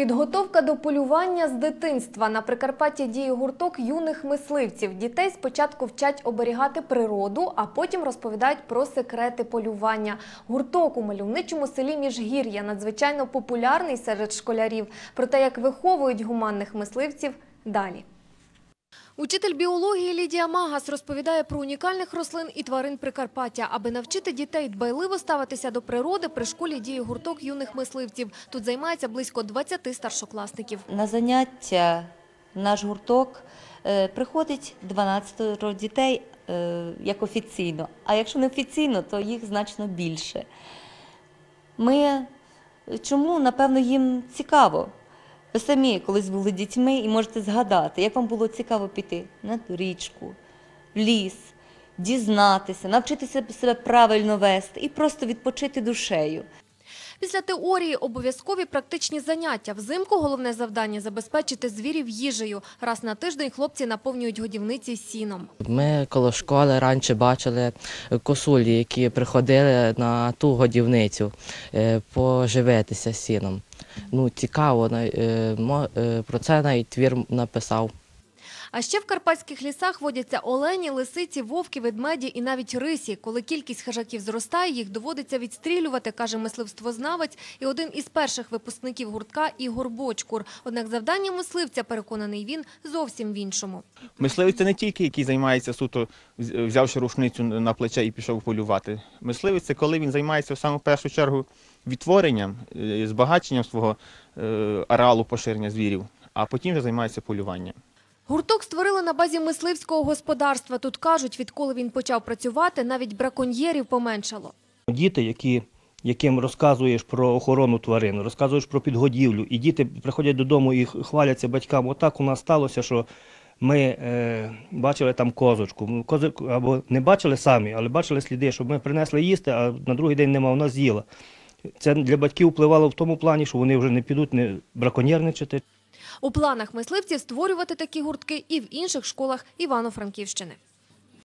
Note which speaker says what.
Speaker 1: Підготовка до полювання з дитинства на Прикарпатті діє гурток юних мисливців. Дітей спочатку вчать оберігати природу, а потім розповідають про секрети полювання. Гурток у мальовничому селі Міжгір'я надзвичайно популярний серед школярів. Про те, як виховують гуманних мисливців, далі. Учитель біології Лідія Магас розповідає про унікальних рослин і тварин Прикарпаття. Аби навчити дітей дбайливо ставитися до природи, при школі діє гурток юних мисливців. Тут займається близько 20 старшокласників.
Speaker 2: На заняття наш гурток е, приходить 12 дітей е, як офіційно, а якщо не офіційно, то їх значно більше. Ми чому, напевно, їм цікаво. Ви самі колись були дітьми і можете згадати, як вам було цікаво піти на річку, в ліс, дізнатися, навчитися себе правильно вести і просто відпочити душею.
Speaker 1: Після теорії обов'язкові практичні заняття. Взимку головне завдання – забезпечити звірів їжею. Раз на тиждень хлопці наповнюють годівниці сіном.
Speaker 3: Ми коло школи раніше бачили косулі, які приходили на ту годівницю е, поживитися сіном. Ну, цікаво, е, е, про це навіть твір написав.
Speaker 1: А ще в карпатських лісах водяться олені, лисиці, вовки, ведмеді і навіть рисі. Коли кількість хижаків зростає, їх доводиться відстрілювати, каже мисливствознавець і один із перших випускників гуртка Ігор Бочкур. Однак завдання мисливця, переконаний він, зовсім в іншому.
Speaker 4: Мисливець це не тільки який займається суто, взявши рушницю на плече і пішов полювати. Мисливець це коли він займається в саму першу чергу відтворенням, е, збагаченням свого е, ареалу поширення звірів, а потім вже займається полюванням.
Speaker 1: Гурток створили на базі мисливського господарства. Тут кажуть, відколи він почав працювати, навіть браконьєрів поменшало.
Speaker 5: Діти, які, яким розказуєш про охорону тварин, розказуєш про підгодівлю, і діти приходять додому і хваляться батькам. Отак у нас сталося, що ми е, бачили там козочку. Козочку або не бачили самі, але бачили сліди, що ми принесли їсти, а на другий день нема, вона з'їла. Це для батьків впливало в тому плані, що вони вже не підуть не браконьєрничати.
Speaker 1: У планах мисливців створювати такі гуртки і в інших школах Івано-Франківщини.